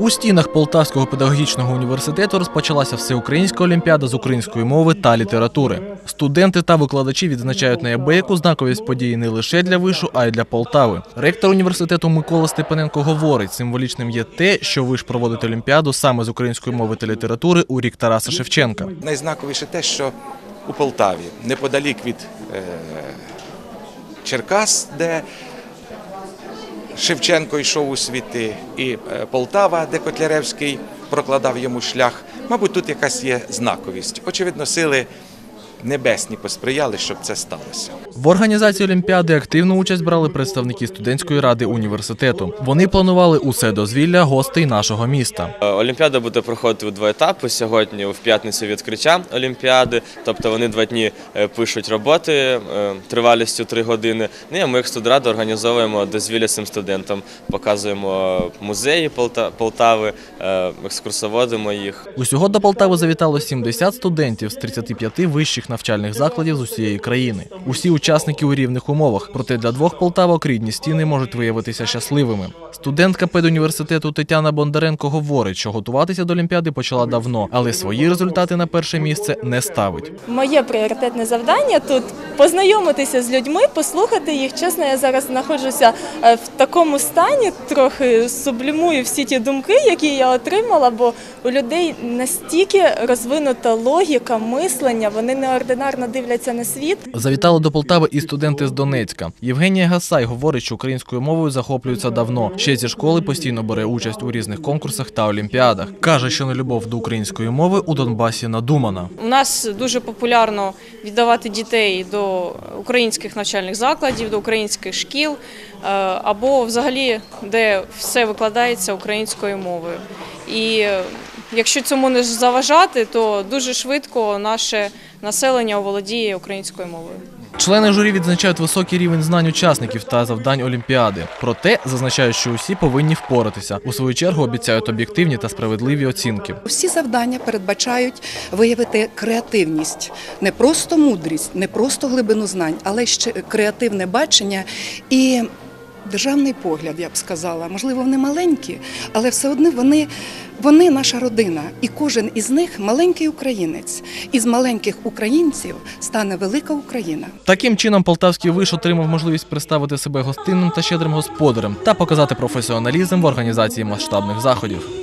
У стінах Полтавського педагогічного університету розпочалася всеукраїнська олімпіада з української мови та літератури. Студенти та викладачі відзначають неабияку знаковість події не лише для вишу, а й для Полтави. Ректор університету Микола Степаненко говорить, символічним є те, що виш проводить олімпіаду саме з української мови та літератури у рік Тараса Шевченка. Найзнаковіше те, що у Полтаві, неподалік від е, Черкас, де Шевченко йшов у світи, і е, Полтава, де Котляревський прокладав йому шлях. Мабуть, тут якась є знаковість. Очевидно, сили небесні посприяли, щоб це сталося. В організації Олімпіади активну участь брали представники студентської ради університету. Вони планували усе дозвілля гостей нашого міста. Е, Олімпіада буде проходити у два етапи. Сьогодні в п'ятницю відкриття Олімпіади, тобто вони два дні е, пишуть роботи е, тривалістю три години. Ну, і ми, як студрада, організовуємо дозвілля цим студентам, показуємо музеї Полта- Полтави, екскурсоводимо їх. Усього до Полтави завітало 70 студентів з 35 вищих навчальних закладів з усієї країни. Усі учасники у рівних умовах, проте для двох полтавок рідні стіни можуть виявитися щасливими. Студентка педуніверситету Тетяна Бондаренко говорить, що готуватися до Олімпіади почала давно, але свої результати на перше місце не ставить. Моє пріоритетне завдання тут познайомитися з людьми, послухати їх. Чесно, я зараз знаходжуся е, в такому стані, трохи сублімую всі ті думки, які я отримала, бо у людей настільки розвинута логіка, мислення, вони неординарно дивляться на світ. Завітали до Полтави і студенти з Донецька. Євгенія Гасай говорить, що українською мовою захоплюється давно. Ще зі школи постійно бере участь у різних конкурсах та олімпіадах. Каже, що нелюбов до української мови у Донбасі надумана. У нас дуже популярно віддавати дітей до українських навчальних закладів, до українських шкіл е, або взагалі, де все викладається українською мовою. І е, якщо цьому не заважати, то дуже швидко наше населення оволодіє українською мовою. Члени журі відзначають високий рівень знань учасників та завдань Олімпіади. Проте зазначають, що усі повинні впоратися. У свою чергу обіцяють об'єктивні та справедливі оцінки. Всі завдання передбачають виявити креативність, не просто мудрість, не просто глибину знань, але ще креативне бачення і державний погляд, я б сказала. Можливо, вони маленькі, але все одно вони, вони наша родина, і кожен із них маленький українець. Із маленьких українців стане велика Україна. Таким чином, полтавський виш отримав можливість представити себе гостинним та щедрим господарем та показати професіоналізм в організації масштабних заходів.